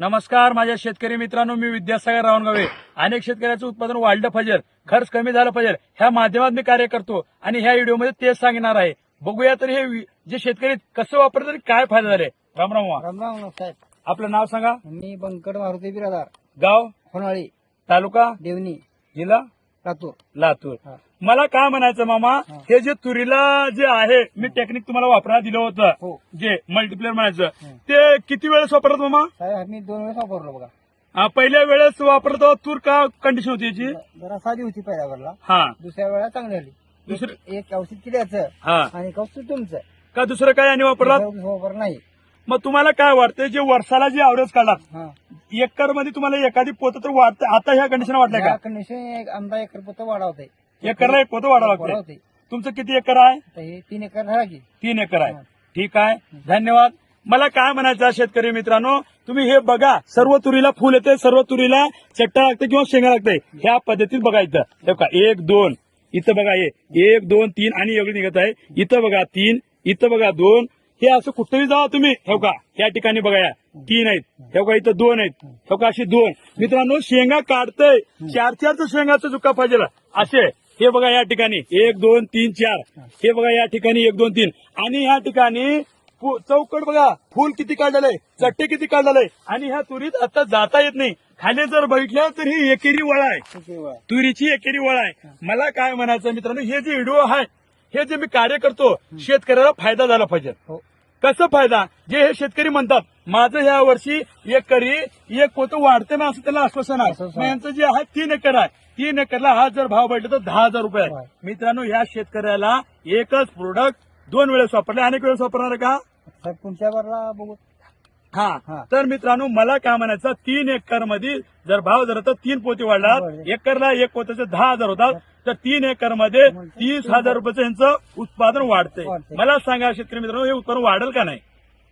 नमस्कार माझ्या शेतकरी मित्रांनो मी विद्यासागर रावणगावे. अनेक शेतकऱ्याचं उत्पादन वाढलं पाहिजे खर्च कमी झाला पाहिजे ह्या माध्यमात मी कार्य करतो आणि ह्या व्हिडिओमध्ये तेच सांगणार आहे. बघूया तर हे जे शेतकरी कसं वापरतात काय फायदा झाले राम राम वा. राम राम साहेब. आपलं नाव सांगा. मी बंकट मारुती बिरादार. गाव? होनाळी. तालुका? देवणी. जिल्हा? लातूर. लातूर. हा. मला काय म्हणायचं मामा हे. जे तुरीला जे आहे मी टेक्निक तुम्हाला वापरायला दिलं होतं. हो. जे मल्टीप्लेअर म्हणायचं. ते किती वेळेस वापरत मामा? साहेब आम्ही दोन वेळेस वापरलो बघा. हा, पहिल्या वेळेस वापरत होता तूर का कंडिशन होती याची? जरा साधी होती पहिल्या वेळेला. हा. दुसऱ्या वेळा चांगली झाली दुसरं एक- एक औषध किड्याचं हा. आणि एक औषध तुमचं. का दुसरं काय आणि वापरला दुसरं वापर नाही. मग तुम्हाला काय वाटतं जे वर्षाला जे अवरेज काढलात हा. एकरमध्ये तुम्हाला एखादी पोत तर वाढतं. आता ह्या कंडिशन वाटल्या का? कंडिशन आमदा एकर पोत वाढवते एकरला एक पोत वाढावं लागतं तुमचं किती एकर आहे? तीन एकर की. तीन एकर आहे. ठीक आहे. धन्यवाद. मला काय म्हणायचं आहे शेतकरी मित्रांनो? तुम्ही हे बघा. सर्व तुरीला फुल येते सर्व तुरीला चट्टा लागते किंवा शेंगा लागते ह्या पद्धतीत बघायचं हे बघा. एक दोन. इथं बघा हे. एक दोन तीन आणि एवढी निघत आहे. इथं बघा तीन. इथं बघा दोन. हे असं कुठेही जावा तुम्ही. हे बघा या ठिकाणी बघा या. तीन आहेत. हे बघा इथं दोन आहेत. बघा अशी दोन. मित्रांनो शेंगा काढतंय. चार चारचं शेंगाचं चुका पाहिजे असे. हे बघा या ठिकाणी. एक दोन तीन चार. हे बघा या ठिकाणी एक दोन तीन. आणि या ठिकाणी चौकट बघा. फुल किती काढलेलं आहे चट्टे किती काढलेलं आणि ह्या तुरीत आता जाता येत नाही. खाली जर बघितलं तर ही एकेरी वळ आहे. तुरीची एकेरी वळ आहे. मला काय म्हणायचं मित्रांनो हे जे व्हिडिओ आहे हे जे मी कार्य करतो शेतकऱ्याला फायदा झाला पाहिजे. हो. कसं फायदा? जे हे शेतकरी म्हणतात माझं ह्या वर्षी एक करी एक पोत वाढते ना असं त्याला आश्वासन आहे. यांचं जे आहे तीन एकर आहे. तीन एकरला हा जर भाव भेटला तर दहा हजार रुपये आहे. मित्रांनो ह्या शेतकऱ्याला एकच प्रोडक्ट दोन वेळेस वापरले. अनेक वेळेस वापरणार का? वेळेला बघू. हा. तर मित्रांनो मला काय म्हणायचं तीन एकरमध्ये जर भाव जर तर तीन पोते वाढलात वाढले. एकरला एक पोत्याचे दहा हजार होतात तर तीन एकरमध्ये तीस हजार रुपयाचं यांचं उत्पादन वाढतंय. मला सांगा शेतकरी मित्रांनो हे उत्पादन वाढेल का नाही.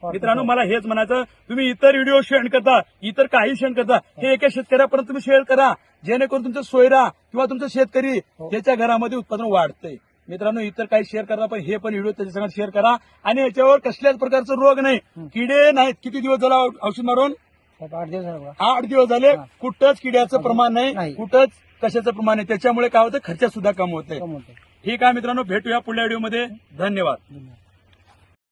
मित्रांनो मला हेच म्हणायचं तुम्ही इतर व्हिडिओ शेअर करता इतर काही शेअर करता हे एका शेतकऱ्यापर्यंत तुम्ही शेअर करा जेणेकरून तुमचं सोयरा किंवा तुमचं शेतकरी हो. त्याच्या घरामध्ये उत्पादन वाढतंय मित्रांनो इतर काही शेअर करा पण हे पण व्हिडिओ त्याच्या शेअर करा. आणि याच्यावर कसल्याच प्रकारचं रोग नाही. किडे नाहीत. किती दिवस झाला औषध मारून? आठ दिवस झाले आठ दिवस झाले. कुठंच किड्याचं प्रमाण नाही. कुठंच कशाचं प्रमाण नाही. त्याच्यामुळे काय होतं? खर्च सुद्धा कम होते ठीक आहे मित्रांनो भेटूया पुढल्या व्हिडिओमध्ये धन्यवाद.